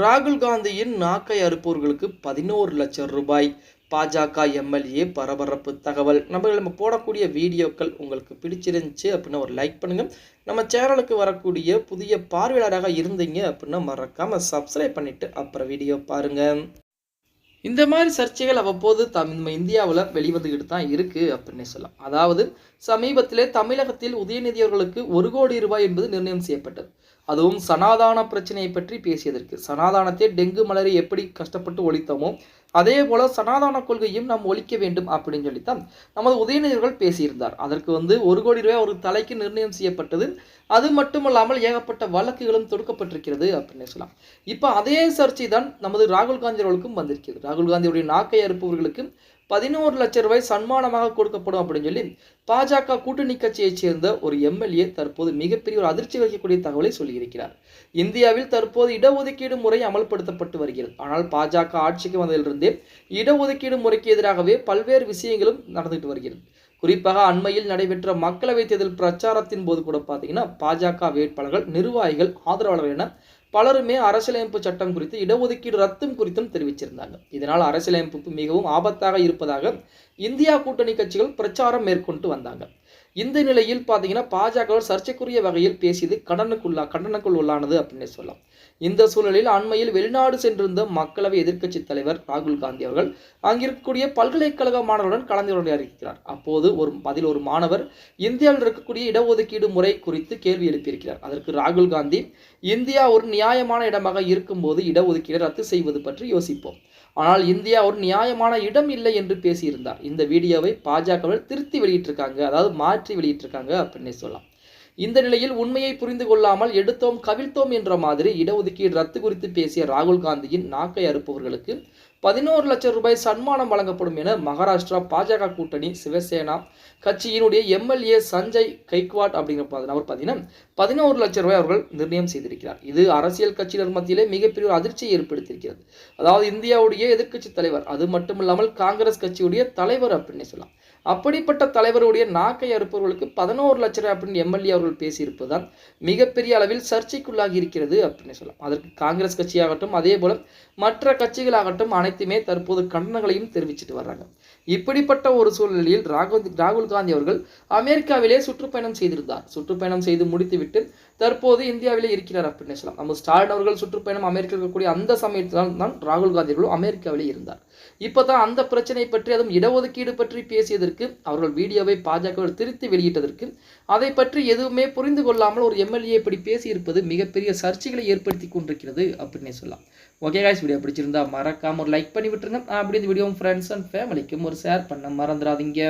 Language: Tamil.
ராகுல் காந்தியின் நாக்கை அறுப்பவர்களுக்கு பதினோரு லட்சம் ரூபாய். பாஜக எம்எல்ஏ பரபரப்பு தகவல். நம்ம நம்ம போடக்கூடிய வீடியோக்கள் உங்களுக்கு பிடிச்சிருந்துச்சு அப்படின்னா ஒரு லைக் பண்ணுங்கள் நம்ம சேனலுக்கு வரக்கூடிய புதிய பார்வையாளராக இருந்தீங்க அப்படின்னா மறக்காமல் சப்ஸ்கிரைப் பண்ணிவிட்டு அப்புறம் வீடியோ பாருங்கள் இந்த மாதிரி சர்ச்சைகள் அவ்வப்போது தம் நம்ம இந்தியாவில் வெளிவந்துக்கிட்டு தான் இருக்குது அப்படின்னு சொல்லலாம். அதாவது சமீபத்திலே தமிழகத்தில் உதயநிதி அவர்களுக்கு ஒரு கோடி ரூபாய் என்பது நிர்ணயம் செய்யப்பட்டது. அதுவும் சனாதான பிரச்சனையை பற்றி பேசியதற்கு. சனாதானத்தை டெங்கு மலரை எப்படி கஷ்டப்பட்டு ஒழித்தோமோ அதே போல சனாதான கொள்கையும் நாம் ஒழிக்க வேண்டும் அப்படின்னு சொல்லித்தான் நமது உதயநிதியர்கள் பேசியிருந்தார். அதற்கு வந்து ஒரு கோடி ரூபாய் ஒரு தலைக்கு நிர்ணயம் செய்யப்பட்டது. அது மட்டுமல்லாமல் ஏகப்பட்ட வழக்குகளும் தொடுக்கப்பட்டிருக்கிறது அப்படின்னு சொல்லலாம். இப்போ அதே சர்ச்சை தான் நமது ராகுல் காந்தி அவர்களுக்கும் வந்திருக்கிறது. ராகுல் காந்தியுடைய நாக்கை அறுப்பவர்களுக்கும் பதினோரு லட்ச ரூபாய் சன்மானமாக கொடுக்கப்படும் அப்படின்னு சொல்லி பாஜக கூட்டணி கட்சியைச் சேர்ந்த ஒரு எம்எல்ஏ தற்போது மிகப்பெரிய ஒரு அதிர்ச்சி வகிக்கக்கூடிய தகவலை சொல்லியிருக்கிறார். இந்தியாவில் தற்போது இடஒதுக்கீடு முறை அமல்படுத்தப்பட்டு வருகிறது. ஆனால் பாஜக ஆட்சிக்கு வந்ததிலிருந்தே இடஒதுக்கீடு முறைக்கு எதிராகவே பல்வேறு விஷயங்களும் நடந்துட்டு வருகிறது. குறிப்பாக அண்மையில் நடைபெற்ற மக்களவைத் தேர்தல் பிரச்சாரத்தின் போது கூட பார்த்தீங்கன்னா பாஜக வேட்பாளர்கள் நிர்வாகிகள் ஆதரவாளர்கள் என பலருமே அரசியலமைப்பு சட்டம் குறித்து இடஒதுக்கீடு ரத்தும் குறித்தும் தெரிவிச்சிருந்தாங்க. இதனால் அரசியலமைப்பு மிகவும் ஆபத்தாக இருப்பதாக இந்தியா கூட்டணி கட்சிகள் பிரச்சாரம் மேற்கொண்டு வந்தாங்க. இந்த நிலையில் பார்த்தீங்கன்னா பாஜக சர்ச்சைக்குரிய வகையில் பேசியது கடனுக்குள்ளா கண்டனக்குள் உள்ளானது அப்படின்னு சொல்லலாம். இந்த சூழலில் அண்மையில் வெளிநாடு சென்றிருந்த மக்களவை எதிர்க்கட்சி தலைவர் ராகுல் காந்தி அவர்கள் அங்கிருக்கக்கூடிய பல்கலைக்கழக மாணவருடன் கலந்துரையாடியிருக்கிறார் அப்போது ஒரு பதில் ஒரு மாணவர் இந்தியாவில் இருக்கக்கூடிய இடஒதுக்கீடு முறை குறித்து கேள்வி எழுப்பியிருக்கிறார். அதற்கு ராகுல் காந்தி இந்தியா ஒரு நியாயமான இடமாக இருக்கும்போது இடஒதுக்கீடு ரத்து செய்வது பற்றி யோசிப்போம். ஆனால் இந்தியா ஒரு நியாயமான இடம் இல்லை என்று பேசியிருந்தார். இந்த வீடியோவை பாஜகவில் திருத்தி வெளியிட்டிருக்காங்க. அதாவது மாற்றி மாற்றி வெளியிட்டிருக்காங்க அப்படின்னு சொல்லலாம். இந்த நிலையில் உண்மையை புரிந்து கொள்ளாமல் எடுத்தோம் கவிழ்த்தோம் என்ற மாதிரி இடஒதுக்கீடு ரத்து குறித்து பேசிய ராகுல் காந்தியின் நாக்கை அறுப்பவர்களுக்கு பதினோரு லட்சம் ரூபாய் சன்மானம் வழங்கப்படும் என மகாராஷ்டிரா பாஜக கூட்டணி சிவசேனா கட்சியினுடைய எம்எல்ஏ சஞ்சய் கைக்வாட் அப்படிங்கிற அவர் பார்த்தீங்கன்னா பதினோரு லட்சம் ரூபாய் அவர்கள் நிர்ணயம் செய்திருக்கிறார். இது அரசியல் கட்சியினர் மத்தியிலே மிகப்பெரிய ஒரு அதிர்ச்சியை ஏற்படுத்தியிருக்கிறது. அதாவது இந்தியாவுடைய எதிர்க்கட்சி தலைவர் அது மட்டுமில்லாமல் காங்கிரஸ் கட்சியுடைய தலைவர் அப்படின்னு சொல்லலாம். அப்படிப்பட்ட தலைவருடைய நாக்கை அறுப்பவர்களுக்கு பதினோரு லட்சம் ரூபாய் அப்படின்னு எம்எல்ஏ அவர்கள் பேசியிருப்பதுதான் மிகப்பெரிய அளவில் சர்ச்சைக்குள்ளாகி இருக்கிறது அப்படின்னு சொல்லலாம். அதற்கு காங்கிரஸ் கட்சியாகட்டும் அதே போல மற்ற கட்சிகளாகட்டும் அனைத்துமே தற்போது கண்டனங்களையும் தெரிவிச்சிட்டு வர்றாங்க. இப்படிப்பட்ட ஒரு சூழ்நிலையில் ராகுல் ராகுல் காந்தி அவர்கள் அமெரிக்காவிலே சுற்றுப்பயணம் செய்திருந்தார். சுற்றுப்பயணம் செய்து முடித்துவிட்டு தற்போது இந்தியாவிலே இருக்கிறார் அப்படின்னு சொல்லலாம். நம்ம ஸ்டாலின் அவர்கள் சுற்றுப்பயணம் அமெரிக்கா இருக்கக்கூடிய அந்த சமயத்தில் தான் ராகுல் காந்தி அவர்களும் அமெரிக்காவிலே இருந்தார். இப்போ தான் அந்த பிரச்சனை பற்றி அதுவும் இடஒதுக்கீடு பற்றி பேசியதற்கு அவர்கள் வீடியோவை பாஜக திருத்தி வெளியிட்டதற்கு அதை பற்றி எதுவுமே புரிந்து கொள்ளாமல் ஒரு எம்எல்ஏ இப்படி பேசியிருப்பது மிகப்பெரிய சர்ச்சைகளை ஏற்படுத்தி கொண்டிருக்கிறது அப்படின்னே சொல்லலாம். ஓகே காய்ஸ் வீடியோ பிடிச்சிருந்தா மறக்காம ஒரு லைக் பண்ணி விட்டுருங்க. அப்படி இந்த வீடியோ ஃப்ரெண்ட்ஸ் அண்ட் ஃபேமிலிக்கும் ஒரு ஷேர் பண்ண மறந்துடாதீங்க.